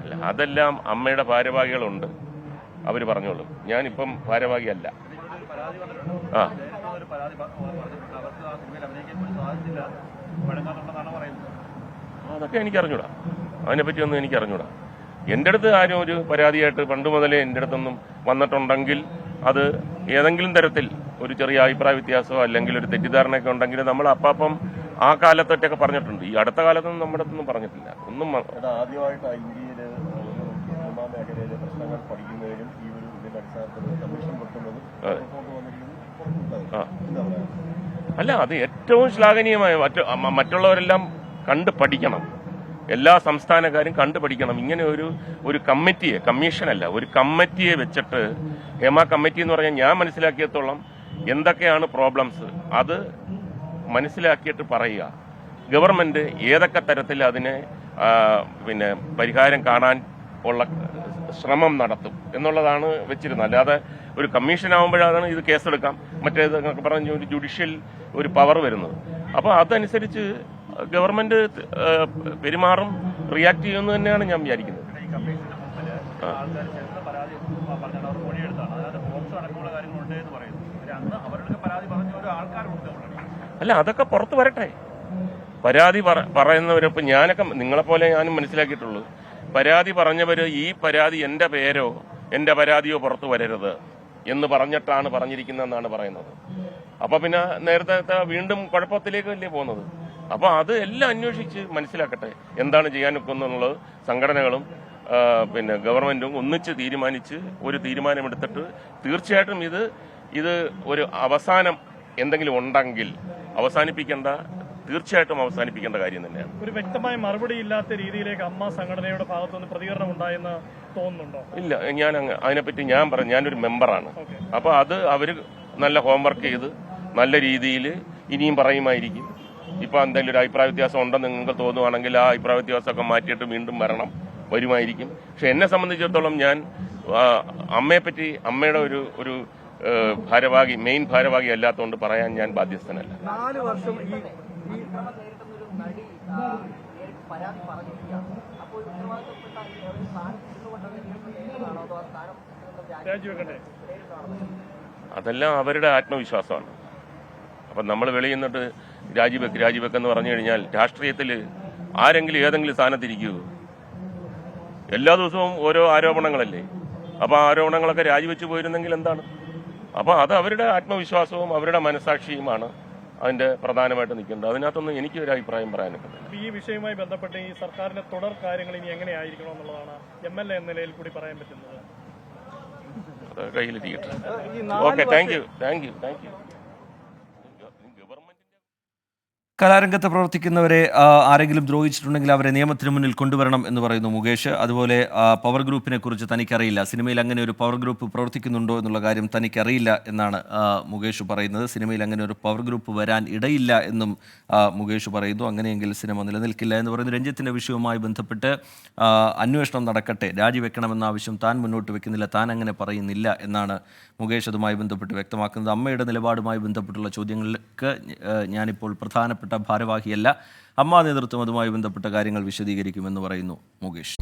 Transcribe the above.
അല്ല അതെല്ലാം അമ്മയുടെ ഭാരവാഹികളുണ്ട്. അവർ പറഞ്ഞോളും. ഞാനിപ്പം ഭാരവാഹിയല്ല. ആ. അതൊക്കെ എനിക്ക് അറിഞ്ഞൂടാ അതിനെപ്പറ്റിയൊന്നും എനിക്ക് അറിഞ്ഞൂടാ എന്റെ അടുത്ത് ആരും ഒരു പരാതിയായിട്ട് പണ്ട് മുതലേ എന്റെ അടുത്തൊന്നും വന്നിട്ടുണ്ടെങ്കിൽ അത് ഏതെങ്കിലും തരത്തിൽ ഒരു ചെറിയ അഭിപ്രായ വ്യത്യാസമോ അല്ലെങ്കിൽ ഒരു തെറ്റിദ്ധാരണയൊക്കെ ഉണ്ടെങ്കിൽ നമ്മൾ അപ്പാപ്പം ആ കാലത്തൊറ്റൊക്കെ പറഞ്ഞിട്ടുണ്ട്. ഈ അടുത്ത കാലത്തൊന്നും നമ്മുടെ അടുത്തൊന്നും പറഞ്ഞിട്ടില്ല. ഒന്നും ആദ്യമായിട്ട് ഇന്ത്യയിൽ ഒരു സിനിമാ മേഖലയിലെ പ്രശ്നങ്ങൾ പഠിക്കുന്നതിനും ഈ ഒരു ഇതിന്റെ അടിസ്ഥാനത്തിൽ കമ്മീഷൻ അല്ല അത് ഏറ്റവും ശ്ലാഘനീയമായ മറ്റുള്ളവരെല്ലാം കണ്ട് പഠിക്കണം. എല്ലാ സംസ്ഥാനക്കാരും കണ്ടു പഠിക്കണം. ഇങ്ങനെ ഒരു ഒരു കമ്മിറ്റിയെ കമ്മീഷനല്ല ഒരു കമ്മിറ്റിയെ വെച്ചിട്ട് ഹേമ കമ്മിറ്റി എന്ന് പറഞ്ഞാൽ ഞാൻ മനസ്സിലാക്കിയത്തോളം എന്തൊക്കെയാണ് പ്രോബ്ലംസ് അത് മനസ്സിലാക്കിയിട്ട് പറയുക. ഗവൺമെന്റ് ഏതൊക്കെ തരത്തിൽ അതിനെ പിന്നെ പരിഹാരം കാണാൻ ഉള്ള ശ്രമം നടത്തും എന്നുള്ളതാണ് വെച്ചിരുന്നത്. അല്ലാതെ ഒരു കമ്മീഷൻ ആകുമ്പോഴാണ് ഇത് കേസെടുക്കാം. മറ്റേത് പറഞ്ഞ ഒരു ജുഡീഷ്യൽ ഒരു പവർ വരുന്നത്. അപ്പോൾ അതനുസരിച്ച് ഗവൺമെന്റ് പെരുമാറും റിയാക്ട് ചെയ്യുമെന്ന് തന്നെയാണ് ഞാൻ വിചാരിക്കുന്നത്. അവരുടെ പരാതി പറഞ്ഞ ഒരു ആൾക്കാരുണ്ട് അല്ല അതൊക്കെ പുറത്ത് വരട്ടെ. പരാതി പറ- പറയുന്നവരിപ്പോൾ ഞാനൊക്കെ നിങ്ങളെപ്പോലെ ഞാനും മനസ്സിലാക്കിയിട്ടുള്ളൂ. പരാതി പറഞ്ഞവർ ഈ പരാതി എന്റെ പേരോ എന്റെ പരാതിയോ പുറത്തു വരരുത് എന്ന് പറഞ്ഞിട്ടാണ് പറഞ്ഞിരിക്കുന്നതെന്നാണ് പറയുന്നത്. അപ്പൊ പിന്നെ നേരത്തെ വീണ്ടും കുഴപ്പത്തിലേക്കല്ലേ പോകുന്നത്? അപ്പൊ അത് എല്ലാം അന്വേഷിച്ച് മനസ്സിലാക്കട്ടെ. എന്താണ് ചെയ്യാൻ ഒക്കുന്നുള്ളത് സംഘടനകളും പിന്നെ ഗവൺമെന്റും ഒന്നിച്ച് തീരുമാനിച്ച് ഒരു തീരുമാനമെടുത്തിട്ട് തീർച്ചയായിട്ടും ഇത് ഇത് ഒരു അവസാനം എന്തെങ്കിലും ഉണ്ടെങ്കിൽ അവസാനിപ്പിക്കേണ്ട തീർച്ചയായിട്ടും അവസാനിപ്പിക്കേണ്ട കാര്യം തന്നെയാണ്. ഒരു വ്യക്തമായ മറുപടി ഇല്ലാത്ത രീതിയിലേക്ക് അമ്മ സംഘടനയുടെ ഭാഗത്തുനിന്ന് പ്രതികരണം ഉണ്ടായെന്ന് തോന്നുന്നുണ്ടോ? ഇല്ല ഞാൻ അതിനെപ്പറ്റി ഞാൻ പറഞ്ഞു ഞാനൊരു മെമ്പറാണ്. അപ്പൊ അത് അവർ നല്ല ഹോംവർക്ക് ചെയ്ത് നല്ല രീതിയിൽ ഇനിയും പറയുമായിരിക്കും. ഇപ്പൊ എന്തെങ്കിലും ഒരു അഭിപ്രായ വ്യത്യാസം ഉണ്ടെന്ന് നിങ്ങൾക്ക് തോന്നുവാണെങ്കിൽ ആ അഭിപ്രായ വ്യത്യാസമൊക്കെ മാറ്റിയിട്ട് വീണ്ടും വരണം വരുമായിരിക്കും. പക്ഷെ എന്നെ സംബന്ധിച്ചിടത്തോളം ഞാൻ അമ്മയെപ്പറ്റി അമ്മയുടെ ഒരു ഒരു ഭാരവാഹി മെയിൻ ഭാരവാഹി അല്ലാത്തതുകൊണ്ട് പറയാൻ ഞാൻ ബാധ്യസ്ഥനല്ല. നാല് വർഷം അതെല്ലാം അവരുടെ ആത്മവിശ്വാസമാണ്. അപ്പം നമ്മൾ വെളിയിൽ നിന്നിട്ട് രാജിവെക്ക് രാജിവെക്കെന്ന് പറഞ്ഞു കഴിഞ്ഞാൽ രാഷ്ട്രീയത്തിൽ ആരെങ്കിലും ഏതെങ്കിലും സ്ഥാനത്തിരിക്കൂ. എല്ലാ ദിവസവും ഓരോ ആരോപണങ്ങളല്ലേ? അപ്പോൾ ആ ആരോപണങ്ങളൊക്കെ രാജിവെച്ച് പോയിരുന്നെങ്കിൽ എന്താണ്? അപ്പോൾ അത് അവരുടെ ആത്മവിശ്വാസവും അവരുടെ മനസാക്ഷിയുമാണ് അതിന്റെ പ്രധാനമായിട്ട് നിൽക്കുന്നത്. അതിനകത്തൊന്നും എനിക്ക് ഒരു അഭിപ്രായം പറയാനൊക്കെ ഈ വിഷയവുമായി ബന്ധപ്പെട്ട് ഈ സർക്കാരിന്റെ തുടർ കാര്യങ്ങൾ ഇനി എങ്ങനെയായിരിക്കണം എന്നുള്ളതാണ് എം എൽ എ എന്ന നിലയിൽ കൂടി പറയാൻ പറ്റുന്നത്. അത് കയ്യിലിരിക്കട്ടെ. Okay thank you thank you thank you government കലാരംഗത്ത് പ്രവർത്തിക്കുന്നവരെ ആരെങ്കിലും ദ്രോഹിച്ചിട്ടുണ്ടെങ്കിൽ അവരെ നിയമത്തിന് മുന്നിൽ കൊണ്ടുവരണം എന്ന് പറയുന്നു മുകേഷ്. അതുപോലെ പവർ ഗ്രൂപ്പിനെ കുറിച്ച് തനിക്കറിയില്ല. സിനിമയിൽ അങ്ങനെ ഒരു പവർ ഗ്രൂപ്പ് പ്രവർത്തിക്കുന്നുണ്ടോ എന്നുള്ള കാര്യം തനിക്കറിയില്ല എന്നാണ് മുകേഷ് പറയുന്നത്. സിനിമയിൽ അങ്ങനെ ഒരു പവർ ഗ്രൂപ്പ് വരാൻ ഇടയില്ല എന്നും മുകേഷ് പറയുന്നു. അങ്ങനെയെങ്കിൽ സിനിമ നിലനിൽക്കില്ല എന്ന് പറയുന്നു. രഞ്ജിത്തിന്റെ വിഷയവുമായി ബന്ധപ്പെട്ട് അന്വേഷണം നടക്കട്ടെ. രാജിവെക്കണമെന്ന ആവശ്യം താൻ മുന്നോട്ട് വെക്കുന്നില്ല. താൻ അങ്ങനെ പറയുന്നില്ല എന്നാണ് മുകേഷ് അതുമായി ബന്ധപ്പെട്ട് വ്യക്തമാക്കുന്നത്. അമ്മയുടെ നിലപാടുമായി ബന്ധപ്പെട്ടുള്ള ചോദ്യങ്ങൾക്ക് ഞാനിപ്പോൾ പ്രധാനപ്പെട്ട ഭാരവാഹിയല്ല. അമ്മ നേതൃത്വം അതുമായി ബന്ധപ്പെട്ട കാര്യങ്ങൾ വിശദീകരിക്കുമെന്ന് പറയുന്നു മുകേഷ്.